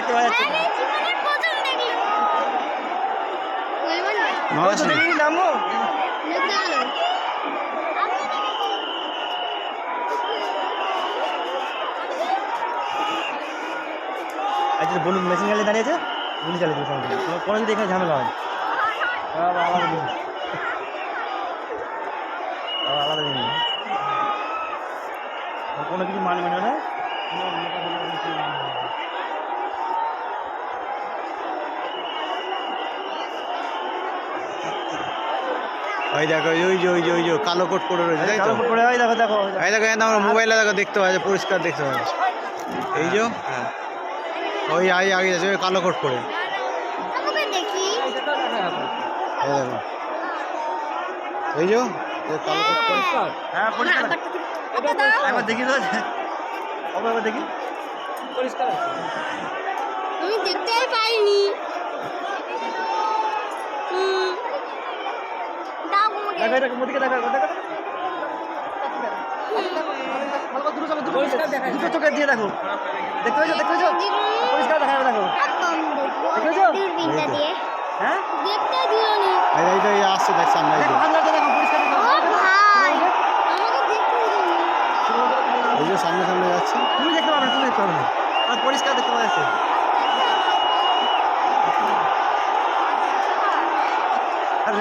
দেখতে পাওয়া যাচ্ছে। নামো আচ্ছা বলুন মেশিন গাড়ি দাঁড়িয়েছে গুলি চালিয়ে দিল সঙ্গে কোনো যদি এখানে ঝামেলা হয়। আলাদা জিনিস আলাদা দিন কোনো কিছু মানবে না? ওই দেখো ওই যে ওই যে ওই যে কালো কোট পরে রয়েছে তাই তো? হয় দেখো দেখো। এই দেখো এখানে আমরা মোবাইলে দেখো দেখতে পাওয়া যায় পরিষ্কার দেখতে পাওয়া যাচ্ছে এই যে হ্যাঁ। ওই আগে আগে যাচ্ছে ওই কালো কোট পরে। এই যে ওই কালো কোট পরে। হ্যাঁ পরিষ্কার। একবার দেখি তো। একবার দেখি। আমি দেখতে পাইনি। দেখো এটা মোদিকে দেখো দেখো দুটো চোখে দিয়ে দেখো। দেখতে পেয়েছ দেখতে পেয়েছ? পরিষ্কার দেখা যাবে দেখো। কম দেখব দেখেছ? দূরবীনটা এই তো। দিয়ে হ্যাঁ? দেখতে দিলনি এই এই এই আসছে দেখ সামনে দেখো যে লাগছে দেখো পরিষ্কার দেখো। ও ভাই আমাকে দেখতে দিলনি এই যে সামনে সামনে যাচ্ছে। তুমি দেখতে পাবে তুমি দেখতে পাবে আর পরিষ্কার দেখতে পাওয়া যাচ্ছে। আর